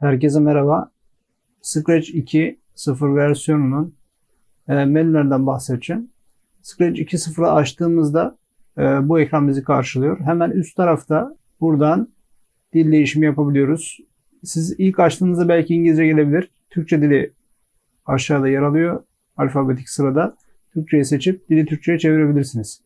Herkese merhaba. Scratch 2.0 versiyonunun e, menülerden bahsedeceğim. Scratch 2.0'ı açtığımızda e, bu ekran bizi karşılıyor. Hemen üst tarafta buradan dil değişimi yapabiliyoruz. Siz ilk açtığınızda belki İngilizce gelebilir. Türkçe dili aşağıda yer alıyor. Alfabetik sırada. Türkçeyi seçip dili Türkçe'ye çevirebilirsiniz.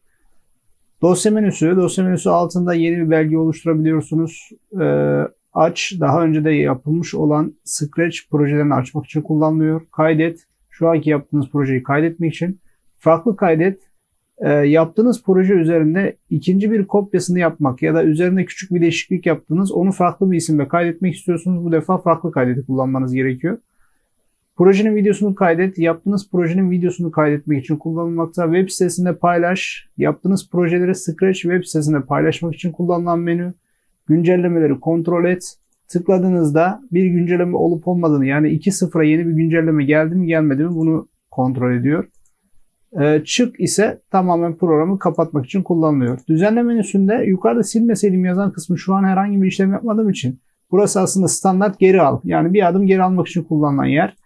Dosya menüsü. Dosya menüsü altında yeni bir belge oluşturabiliyorsunuz. Ee, aç daha önce de yapılmış olan Scratch projelerini açmak için kullanılıyor. Kaydet şu anki yaptığınız projeyi kaydetmek için. Farklı kaydet e, yaptığınız proje üzerinde ikinci bir kopyasını yapmak ya da üzerinde küçük bir değişiklik yaptınız. Onu farklı bir isimle kaydetmek istiyorsunuz. Bu defa farklı kaydeti kullanmanız gerekiyor. Projenin videosunu kaydet. Yaptığınız projenin videosunu kaydetmek için kullanılmakta. Web sitesinde paylaş. Yaptığınız projeleri Scratch web sitesinde paylaşmak için kullanılan menü. Güncellemeleri kontrol et. Tıkladığınızda bir güncelleme olup olmadığını yani 2.0'a yeni bir güncelleme geldi mi gelmedi mi bunu kontrol ediyor. Ee, çık ise tamamen programı kapatmak için kullanılıyor. Düzenleme menüsünde yukarıda silmeseydim yazan kısmı şu an herhangi bir işlem yapmadığım için burası aslında standart geri al. Yani bir adım geri almak için kullanılan yer.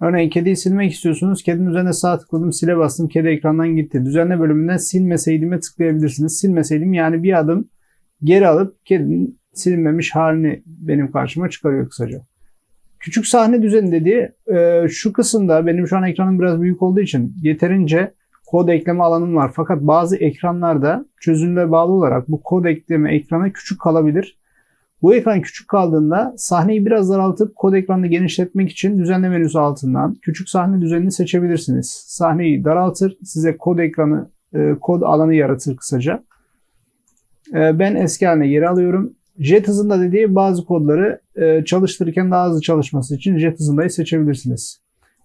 Örneğin kediyi silmek istiyorsunuz. Kedinin üzerine sağ tıkladım, sile bastım. Kedi ekrandan gitti. Düzenle bölümünden silmeseydim'e tıklayabilirsiniz. Silmeseydim yani bir adım geri alıp kedinin silinmemiş halini benim karşıma çıkarıyor kısaca. Küçük sahne düzeni dediği e, şu kısımda benim şu an ekranım biraz büyük olduğu için yeterince kod ekleme alanım var. Fakat bazı ekranlarda çözünürlüğe bağlı olarak bu kod ekleme ekranı küçük kalabilir. Bu ekran küçük kaldığında sahneyi biraz daraltıp kod ekranını genişletmek için düzenle menüsü altından küçük sahne düzenini seçebilirsiniz. Sahneyi daraltır, size kod ekranı, e, kod alanı yaratır kısaca. E, ben eski haline geri alıyorum. Jet hızında dediği bazı kodları e, çalıştırırken daha hızlı çalışması için jet hızındayı seçebilirsiniz.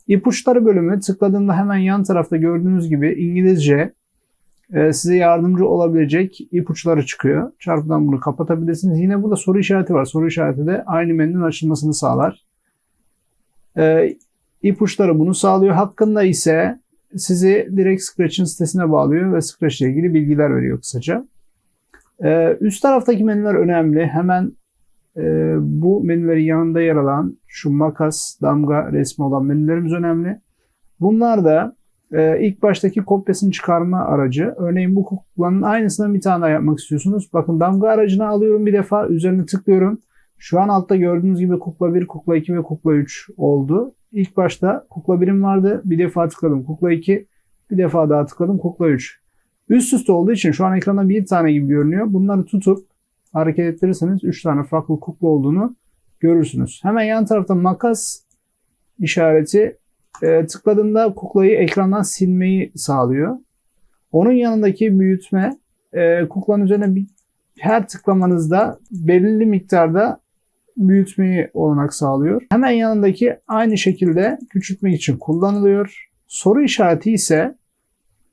İpuçları bölümü tıkladığımda hemen yan tarafta gördüğünüz gibi İngilizce e, size yardımcı olabilecek ipuçları çıkıyor. Çarpıdan bunu kapatabilirsiniz. Yine burada soru işareti var. Soru işareti de aynı menünün açılmasını sağlar. E, ipuçları bunu sağlıyor. Hakkında ise sizi direkt Scratch'in sitesine bağlıyor ve Scratch ile ilgili bilgiler veriyor kısaca. Ee, üst taraftaki menüler önemli. Hemen e, bu menülerin yanında yer alan şu makas, damga resmi olan menülerimiz önemli. Bunlar da e, ilk baştaki kopyasını çıkarma aracı. Örneğin bu kuklanın aynısını bir tane daha yapmak istiyorsunuz. Bakın damga aracını alıyorum bir defa üzerine tıklıyorum. Şu an altta gördüğünüz gibi kukla 1, kukla 2 ve kukla 3 oldu. İlk başta kukla 1'im vardı. Bir defa tıkladım kukla 2. Bir defa daha tıkladım kukla 3. Üst üste olduğu için şu an ekranda bir tane gibi görünüyor. Bunları tutup hareket ettirirseniz 3 tane farklı kukla olduğunu görürsünüz. Hemen yan tarafta makas işareti e, tıkladığında kuklayı ekrandan silmeyi sağlıyor. Onun yanındaki büyütme e, kuklanın üzerine bir, her tıklamanızda belirli miktarda büyütmeyi olanak sağlıyor. Hemen yanındaki aynı şekilde küçültmek için kullanılıyor. Soru işareti ise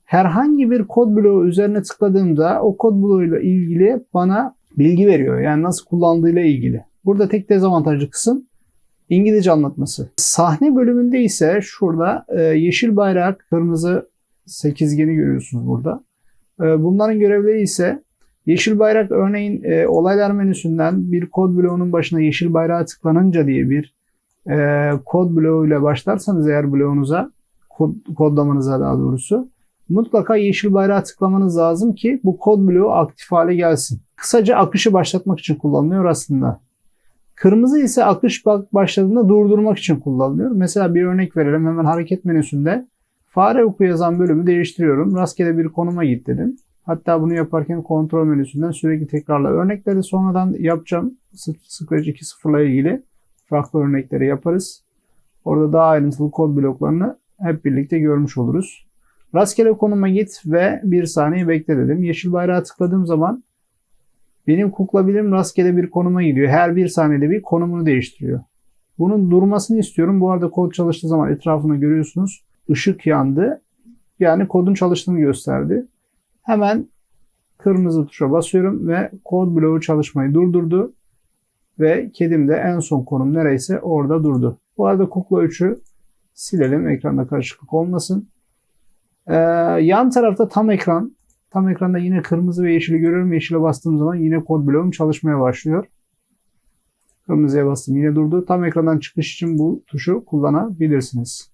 herhangi bir kod bloğu üzerine tıkladığımda o kod bloğuyla ilgili bana bilgi veriyor. Yani nasıl kullandığıyla ilgili. Burada tek dezavantajlı kısım İngilizce anlatması. Sahne bölümünde ise şurada e, yeşil bayrak, kırmızı sekizgeni görüyorsunuz burada. E, bunların görevleri ise yeşil bayrak örneğin e, olaylar menüsünden bir kod bloğunun başına yeşil bayrağa tıklanınca diye bir kod bloğuyla başlarsanız eğer bloğunuza kod, kodlamanıza daha doğrusu mutlaka yeşil bayrağı tıklamanız lazım ki bu kod bloğu aktif hale gelsin. Kısaca akışı başlatmak için kullanılıyor aslında. Kırmızı ise akış başladığında durdurmak için kullanılıyor. Mesela bir örnek verelim. Hemen hareket menüsünde fare oku yazan bölümü değiştiriyorum. Rastgele bir konuma git dedim. Hatta bunu yaparken kontrol menüsünden sürekli tekrarla örnekleri sonradan yapacağım. Scratch 2.0 ile ilgili farklı örnekleri yaparız. Orada daha ayrıntılı kod bloklarını hep birlikte görmüş oluruz. Rastgele konuma git ve bir saniye bekle dedim. Yeşil bayrağı tıkladığım zaman benim kukla bilim rastgele bir konuma gidiyor. Her bir saniyede bir konumunu değiştiriyor. Bunun durmasını istiyorum. Bu arada kod çalıştığı zaman etrafını görüyorsunuz. Işık yandı. Yani kodun çalıştığını gösterdi. Hemen kırmızı tuşa basıyorum ve kod bloğu çalışmayı durdurdu. Ve kedim de en son konum nereyse orada durdu. Bu arada kukla 3'ü silelim ekranda karışıklık olmasın. Ee, yan tarafta tam ekran. Tam ekranda yine kırmızı ve yeşili görüyorum. Yeşile bastığım zaman yine kod bloğum çalışmaya başlıyor. Kırmızıya bastım yine durdu. Tam ekrandan çıkış için bu tuşu kullanabilirsiniz.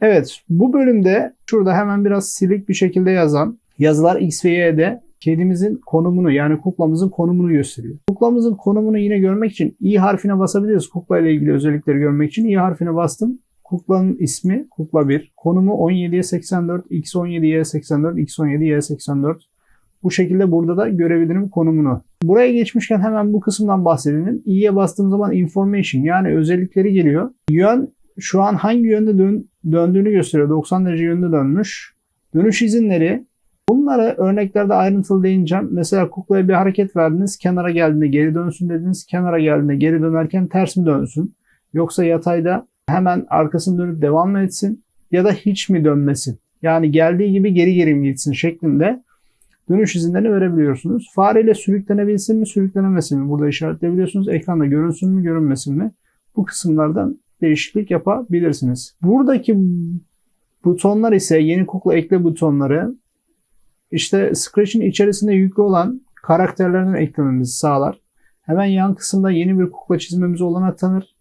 Evet bu bölümde şurada hemen biraz silik bir şekilde yazan yazılar X ve Y'de kedimizin konumunu yani kuklamızın konumunu gösteriyor. Kuklamızın konumunu yine görmek için i harfine basabiliriz. Kukla ile ilgili özellikleri görmek için i harfine bastım. Kuklanın ismi kukla 1. Konumu 17'ye 84, x17'ye 84, x17'ye 84. Bu şekilde burada da görebilirim konumunu. Buraya geçmişken hemen bu kısımdan bahsedelim. i'ye bastığım zaman information yani özellikleri geliyor. Yön şu an hangi yönde dön, döndüğünü gösteriyor. 90 derece yönde dönmüş. Dönüş izinleri Bunları örneklerde ayrıntılı değineceğim. Mesela kuklaya bir hareket verdiniz. Kenara geldiğinde geri dönsün dediniz. Kenara geldiğinde geri dönerken ters mi dönsün? Yoksa yatayda hemen arkasını dönüp devam mı etsin? Ya da hiç mi dönmesin? Yani geldiği gibi geri geri mi gitsin şeklinde dönüş izinlerini verebiliyorsunuz. Fareyle sürüklenebilsin mi, sürüklenemesin mi? Burada işaretleyebiliyorsunuz. Ekranda görünsün mü, görünmesin mi? Bu kısımlardan değişiklik yapabilirsiniz. Buradaki butonlar ise yeni kukla ekle butonları işte Scratch'in içerisinde yüklü olan karakterlerden eklememizi sağlar. Hemen yan kısımda yeni bir kukla çizmemiz olanak tanır.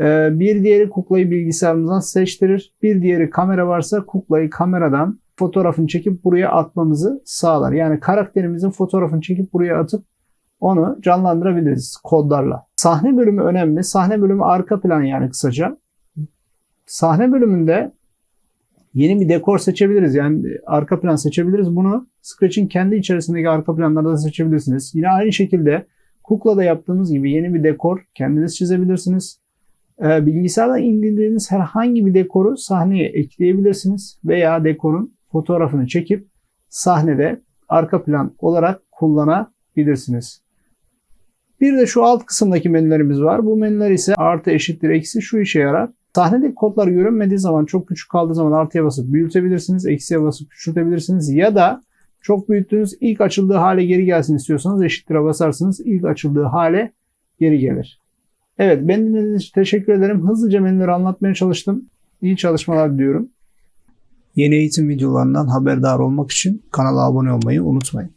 Ee, bir diğeri kuklayı bilgisayarımızdan seçtirir. Bir diğeri kamera varsa kuklayı kameradan fotoğrafını çekip buraya atmamızı sağlar. Yani karakterimizin fotoğrafını çekip buraya atıp onu canlandırabiliriz kodlarla. Sahne bölümü önemli. Sahne bölümü arka plan yani kısaca. Sahne bölümünde yeni bir dekor seçebiliriz. Yani arka plan seçebiliriz. Bunu Scratch'in kendi içerisindeki arka planlarda da seçebilirsiniz. Yine aynı şekilde Kukla'da yaptığımız gibi yeni bir dekor kendiniz çizebilirsiniz. Ee, bilgisayardan indirdiğiniz herhangi bir dekoru sahneye ekleyebilirsiniz. Veya dekorun fotoğrafını çekip sahnede arka plan olarak kullanabilirsiniz. Bir de şu alt kısımdaki menülerimiz var. Bu menüler ise artı eşittir eksi şu işe yarar. Sahnedeki kodlar görünmediği zaman çok küçük kaldığı zaman artıya basıp büyütebilirsiniz. Eksiye basıp küçültebilirsiniz. Ya da çok büyüttüğünüz ilk açıldığı hale geri gelsin istiyorsanız eşittir'e basarsınız. İlk açıldığı hale geri gelir. Evet ben dinlediğiniz teşekkür ederim. Hızlıca menüleri anlatmaya çalıştım. İyi çalışmalar diliyorum. Yeni eğitim videolarından haberdar olmak için kanala abone olmayı unutmayın.